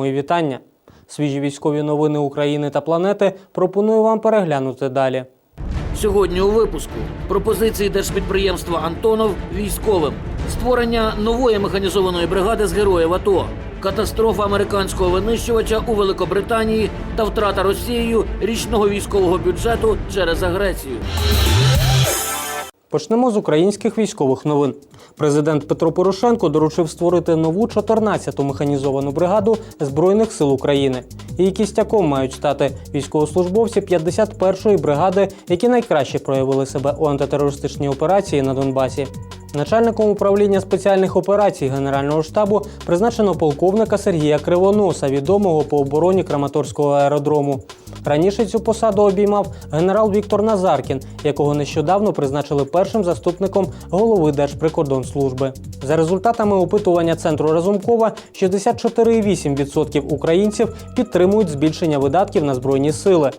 Мої вітання. Свіжі військові новини України та планети пропоную вам переглянути далі. Сьогодні у випуску пропозиції держпідприємства Антонов військовим, створення нової механізованої бригади з героїв АТО, катастрофа американського винищувача у Великобританії та втрата Росією річного військового бюджету через агресію. Почнемо з українських військових новин. Президент Петро Порошенко доручив створити нову 14-ту механізовану бригаду Збройних сил України. Її кістяком мають стати військовослужбовці 51-ї бригади, які найкраще проявили себе у антитерористичній операції на Донбасі. Начальником управління спеціальних операцій Генерального штабу призначено полковника Сергія Кривоноса, відомого по обороні Краматорського аеродрому. Раніше цю посаду обіймав генерал Віктор Назаркін, якого нещодавно призначили першим заступником голови Держприкордонслужби. За результатами опитування центру Разумкова, 64,8% українців підтримують збільшення видатків на збройні сили.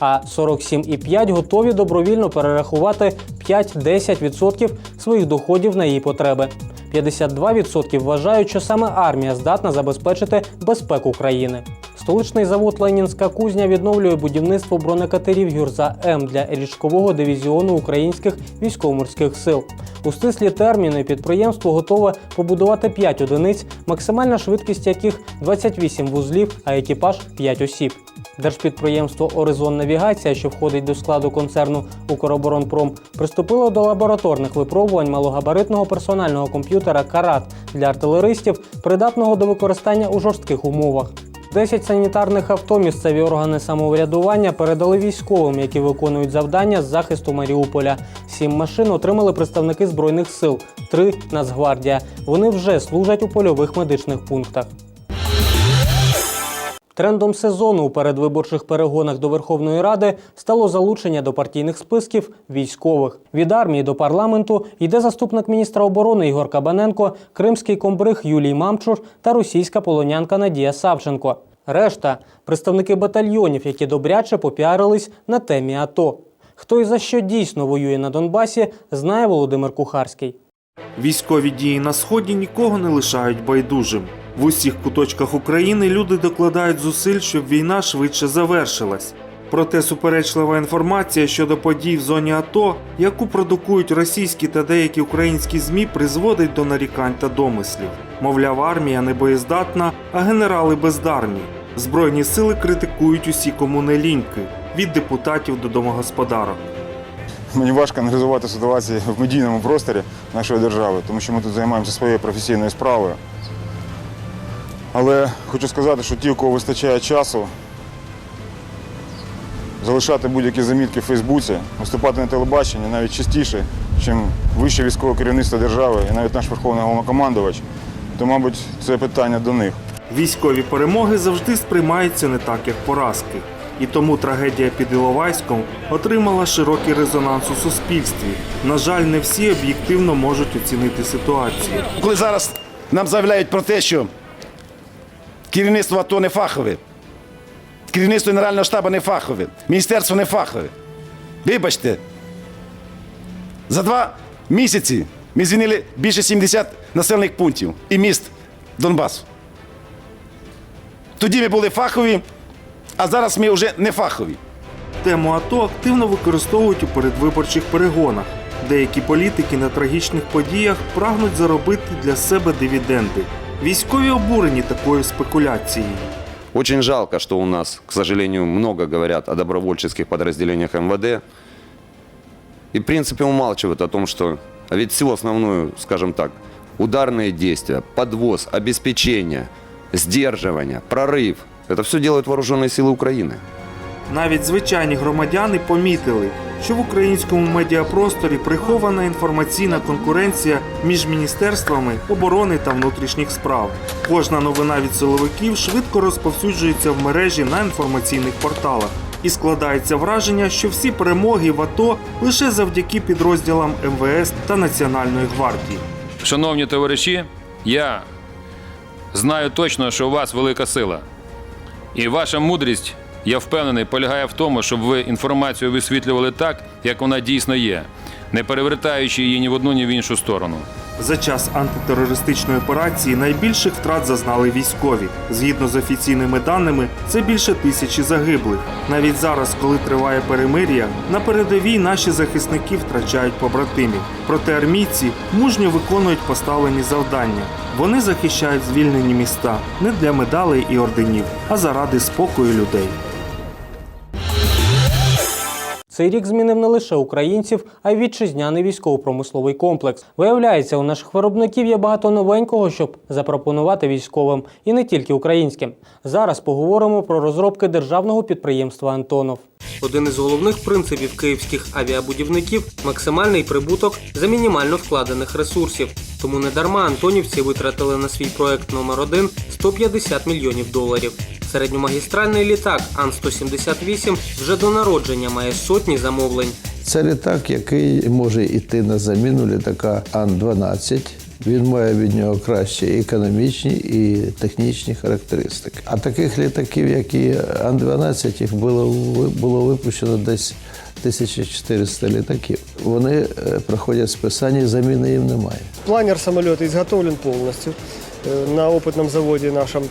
А 47,5% готові добровільно перерахувати 5-10% своїх доходів на її потреби. 52% вважають, що саме армія здатна забезпечити безпеку країни. Столичний завод Ленінська кузня відновлює будівництво бронекатерів Гюрза М для річкового дивізіону українських військово-морських сил. У стислі терміни підприємство готове побудувати 5 одиниць, максимальна швидкість яких 28 вузлів, а екіпаж 5 осіб. Держпідприємство Оризон Навігація, що входить до складу концерну Укроборонпром, приступило до лабораторних випробувань малогабаритного персонального комп'ютера Карат для артилеристів, придатного до використання у жорстких умовах. 10 санітарних авто місцеві органи самоврядування передали військовим, які виконують завдання з захисту Маріуполя. Сім машин отримали представники збройних сил, три Нацгвардія. Вони вже служать у польових медичних пунктах. Трендом сезону у передвиборчих перегонах до Верховної Ради стало залучення до партійних списків військових. Від армії до парламенту йде заступник міністра оборони Ігор Кабаненко, кримський комбриг Юлій Мамчур та російська полонянка Надія Савченко. Решта представники батальйонів, які добряче попіарились на темі АТО. Хто і за що дійсно воює на Донбасі, знає Володимир Кухарський. Військові дії на сході нікого не лишають байдужим. В усіх куточках України люди докладають зусиль, щоб війна швидше завершилась. Проте суперечлива інформація щодо подій в зоні АТО, яку продукують російські та деякі українські ЗМІ, призводить до нарікань та домислів. Мовляв, армія не боєздатна, а генерали бездарні. Збройні сили критикують усі комунеліньки від депутатів до домогосподарок. Мені важко аналізувати ситуацію в медійному просторі нашої держави, тому що ми тут займаємося своєю професійною справою. Але хочу сказати, що ті, у кого вистачає часу, залишати будь-які замітки в Фейсбуці, виступати на телебаченні навіть частіше, ніж вище військове керівництво держави і навіть наш верховний головнокомандувач, то, мабуть, це питання до них. Військові перемоги завжди сприймаються не так, як поразки. І тому трагедія під Іловайськом отримала широкий резонанс у суспільстві. На жаль, не всі об'єктивно можуть оцінити ситуацію. Коли зараз нам заявляють про те, що керівництво АТО не фахове, керівництво Генерального штабу не фахове, міністерство не фахове. Вибачте, за два місяці ми звільнили більше 70 населених пунктів і міст Донбасу. Тоді ми були фахові, а зараз ми вже не фахові. Тему АТО активно використовують у передвиборчих перегонах. Деякі політики на трагічних подіях прагнуть заробити для себе дивіденди. Військові обурені такою спекуляцією. Очень жалко, что у нас, к сожалению, много говорят о добровольческих подразделениях МВД. И, в принципе, умалчивают о том, что а ведь всю основную, скажем так, ударные действия, подвоз, обеспечение, сдерживание, прорыв – это все делают вооруженные силы Украины. Навіть звичайні громадяни помітили, що в українському медіапросторі прихована інформаційна конкуренція між міністерствами оборони та внутрішніх справ. Кожна новина від силовиків швидко розповсюджується в мережі на інформаційних порталах. І складається враження, що всі перемоги в АТО лише завдяки підрозділам МВС та Національної гвардії. Шановні товариші, я знаю точно, що у вас велика сила. І ваша мудрість, я впевнений, полягає в тому, щоб ви інформацію висвітлювали так, як вона дійсно є, не перевертаючи її ні в одну, ні в іншу сторону. За час антитерористичної операції найбільших втрат зазнали військові. Згідно з офіційними даними, це більше тисячі загиблих. Навіть зараз, коли триває перемир'я, на передовій наші захисники втрачають побратимів. Проте армійці мужньо виконують поставлені завдання. Вони захищають звільнені міста не для медалей і орденів, а заради спокою людей. Цей рік змінив не лише українців, а й вітчизняний військово-промисловий комплекс. Виявляється, у наших виробників є багато новенького, щоб запропонувати військовим, і не тільки українським. Зараз поговоримо про розробки державного підприємства Антонов. Один із головних принципів київських авіабудівників максимальний прибуток за мінімально вкладених ресурсів. Тому недарма антонівці витратили на свій проект номер 1 150 мільйонів доларів. Середньомагістральний літак Ан-178 вже до народження має сотні замовлень. Це літак, який може йти на заміну літака Ан-12. Він має від нього кращі і економічні і технічні характеристики. А таких літаків, як і Ан-12, їх було, було випущено десь 1400 літаків. Вони е, проходять списання, заміни їм немає. Планер самолета изготовлен полностью э, на опытном заводе нашем.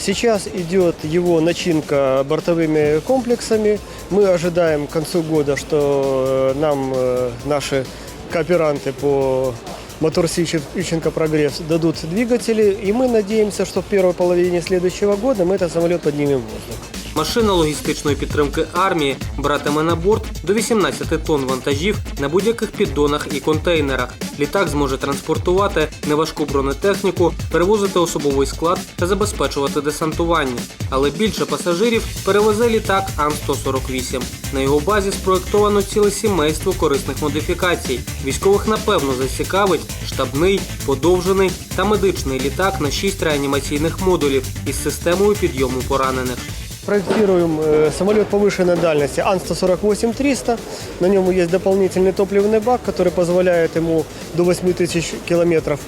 Сейчас идет его начинка бортовыми комплексами. Мы ожидаем к концу года, что э, нам э, наши кооперанты по Мотор Ищенко Прогресс дадут двигатели, и мы надеемся, что в первой половине следующего года мы этот самолет поднимем в воздух. Машина логістичної підтримки армії братиме на борт до 18 тонн вантажів на будь-яких піддонах і контейнерах. Літак зможе транспортувати неважку бронетехніку, перевозити особовий склад та забезпечувати десантування. Але більше пасажирів перевезе літак Ан-148. На його базі спроєктовано ціле сімейство корисних модифікацій. Військових напевно зацікавить штабний, подовжений та медичний літак на 6 реанімаційних модулів із системою підйому поранених Проектируем э, самолет повышенной дальности Ан-148-300. На нем есть дополнительный топливный бак, который позволяет ему до 8000 километров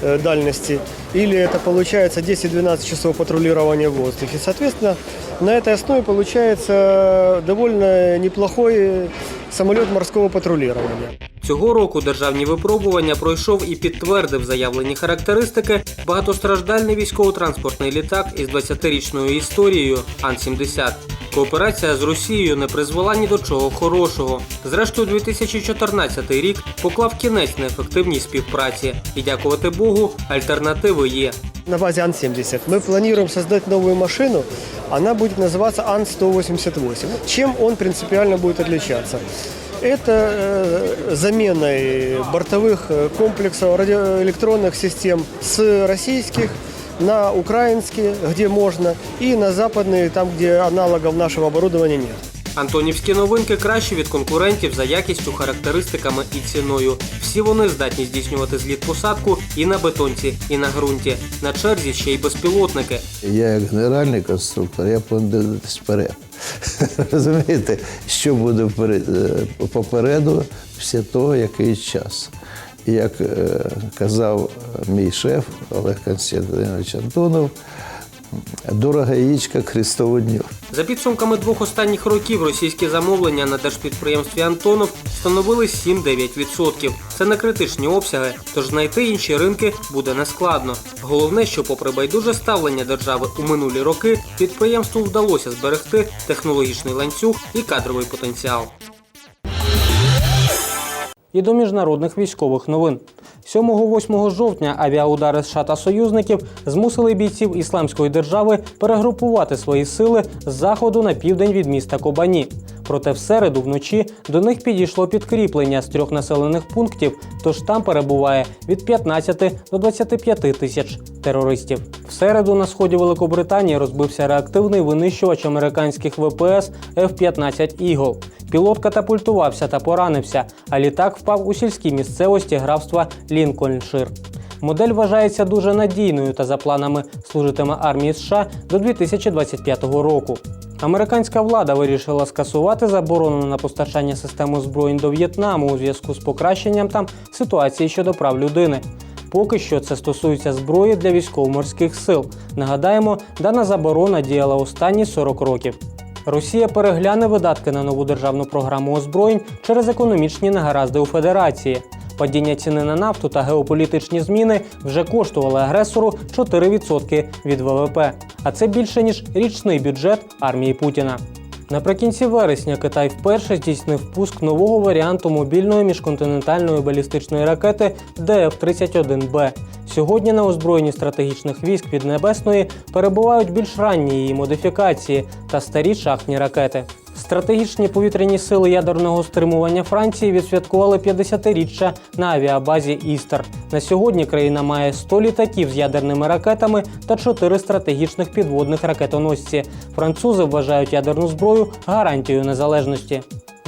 э, дальности. Или это получается 10-12 часов патрулирования в воздухе. Соответственно, на этой основе получается довольно неплохой самолет морского патрулирования. Цього року державні випробування пройшов і підтвердив заявлені характеристики багатостраждальний військово-транспортний літак із 20-річною історією Ан-70. Кооперація з Росією не призвела ні до чого хорошого. Зрештою, 2014 рік поклав кінець неефективній співпраці, і дякувати Богу, альтернативи є. На базе Ан-70 мы планируем создать новую машину. Она будет называться Ан-188. Чем он принципиально будет отличаться? Это э, заменой бортовых э, комплексов радиоэлектронных систем с российских на украинские, где можно, и на западные, там, где аналогов нашего оборудования нет. Антонівські новинки кращі від конкурентів за якістю, характеристиками і ціною. Всі вони здатні здійснювати зліт посадку і на бетонці, і на ґрунті. На черзі ще й безпілотники. Я як генеральний конструктор, я повинен дивитись вперед. Розумієте, що буде е, попереду після того, який час. Як е, казав мій шеф Олег Константинович Антонов, дорога яєчка к Христову дню. За підсумками двох останніх років російські замовлення на держпідприємстві Антонов становили 7-9%. Це не критичні обсяги, тож знайти інші ринки буде нескладно. Головне, що попри байдуже ставлення держави у минулі роки, підприємству вдалося зберегти технологічний ланцюг і кадровий потенціал. І до міжнародних військових новин. 7-8 жовтня авіаудари США та союзників змусили бійців ісламської держави перегрупувати свої сили з заходу на південь від міста Кобані. Проте в середу вночі до них підійшло підкріплення з трьох населених пунктів, тож там перебуває від 15 до 25 тисяч терористів. В середу на сході Великобританії розбився реактивний винищувач американських ВПС F-15 Eagle. Пілот катапультувався та поранився, а літак впав у сільській місцевості графства Лінкольншир. Модель вважається дуже надійною та за планами служитиме армії США до 2025 року. Американська влада вирішила скасувати заборону на постачання систем озброєнь до В'єтнаму у зв'язку з покращенням там ситуації щодо прав людини. Поки що це стосується зброї для військово-морських сил. Нагадаємо, дана заборона діяла останні 40 років. Росія перегляне видатки на нову державну програму озброєнь через економічні негаразди у Федерації. Падіння ціни на нафту та геополітичні зміни вже коштували агресору 4% від ВВП, а це більше ніж річний бюджет армії Путіна. Наприкінці вересня Китай вперше здійснив пуск нового варіанту мобільної міжконтинентальної балістичної ракети ДФ-31Б. Сьогодні на озброєнні стратегічних військ від Небесної перебувають більш ранні її модифікації та старі шахтні ракети. Стратегічні повітряні сили ядерного стримування Франції відсвяткували 50-річчя на авіабазі Істер. На сьогодні країна має 100 літаків з ядерними ракетами та 4 стратегічних підводних ракетоносці. Французи вважають ядерну зброю гарантією незалежності.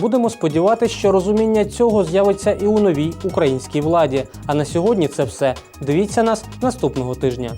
Будемо сподіватися, що розуміння цього з'явиться і у новій українській владі. А на сьогодні це все. Дивіться нас наступного тижня.